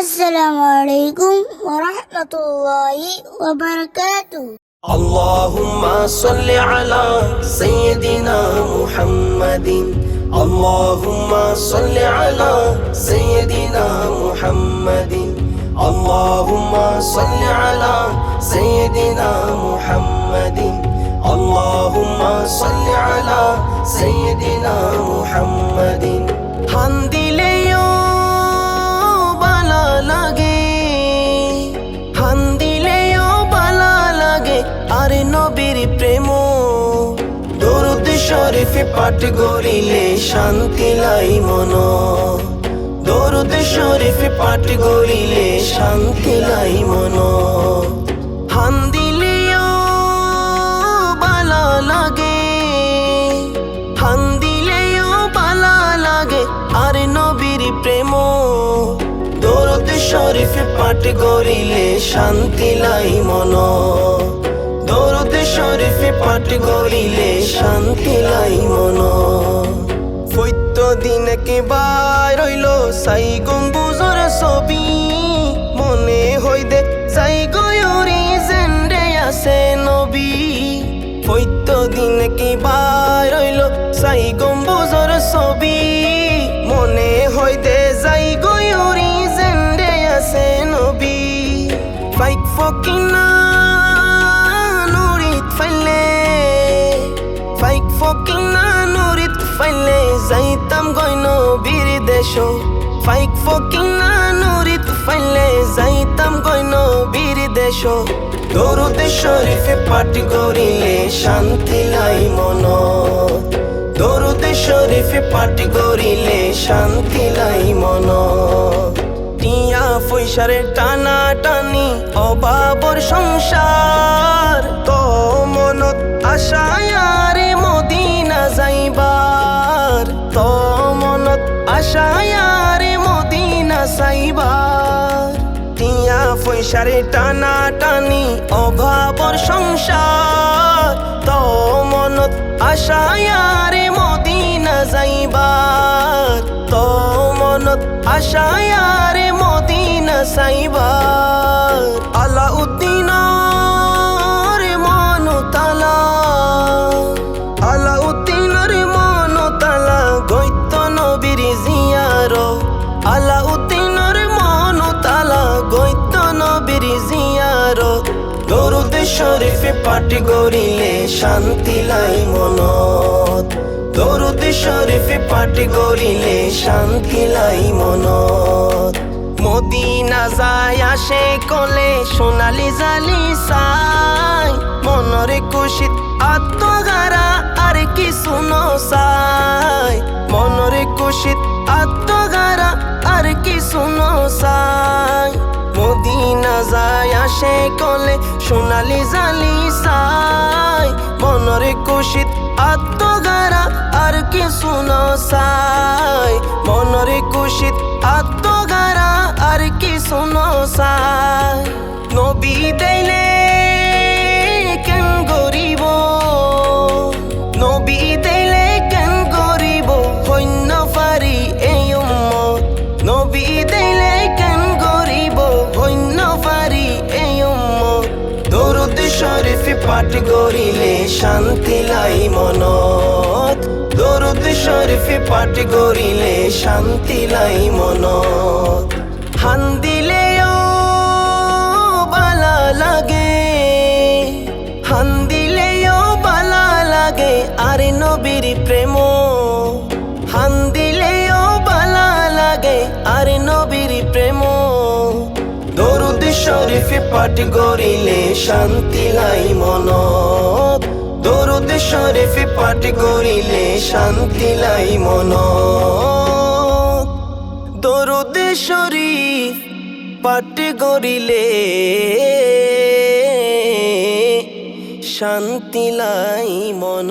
السلام عليكم ورحمة الله وبركاته. اللهم صل على سيدنا محمد. اللهم صل على سيدنا محمد. اللهم صل على سيدنا محمد. اللهم صل على سيدنا محمد. আরে নবীর প্রেম। দরুদ শরীফে পাঠ গরিলে শান্তি লাই মন। দরুদ শরীফে পাঠ গরিলে শান্তি লাই মন। লাগে। লাগে শরীফে পাঠ গরিলে শান্তি লাই মন। শরীফে পাঠ গরিলে শান্তি লাই মন। ফৈত্য দিন একেবার রইল, সাই গম্বুজর ছবি মনে হই দে সাই গয়রি জেন্ডে আছে নবী। ফৈত্য দিন একেবার রইল, সাই গম্বুজর ছবি যাইতাম গইন বীর দেশ ফাইক ফকিনা নুরিত ফাইলে যাইতাম গইন বীর দেশ দরুদ শরীফে পাঠ করিলে শান্তি লাই মন দরুদ শরীফে পাঠ করিলে শান্তি লাই মন টিয়া পয়সারে টানা টানি অভাবর সংসার তো মনত আশায় আরে মদিনা যাইবার তো মনত আশায়ারে মদিনা সাইবার টিয়া পয়সারে টানা টানি অভাবর সংসার তো মনত আশায়ারে মদিনা যাইবার তো মনত আশায় নবীর জিয়ার। দরুদ শরীফে পাঠ গরিলে শান্তি লাই মনত। দরুদ শরীফে পাঠ গরিলে শান্তি লাই মনত। মদিনা যায় আসে কলে, সোনালি জালি সাই মনরে কুশিত আত্মগারা আর কি শুনো সাই মনরে কুশিত আত্মগারা আসে কলে, সোনালি জালি সাই। কুশিত আত্মগারা আর কি শুনো সাই কুশিত আত্মগারা আর কি শুনো নবী দেইলে পাঠ করিলে শান্তি লাই মনত। দরুদ শরীফ পাঠ করিলে শান্তি লাই মনত। হান দিলে বালা লাগে, হান দিলে বালা লাগে। আরে নবীর প্রেম শরীফে পাঠ করিলে শান্তি লাই মনত। দরুদ শরীফে পাঠ করিলে শান্তি লাই মনত। দরুদ শরীফ পাঠ করিলে শান্তি লাই মন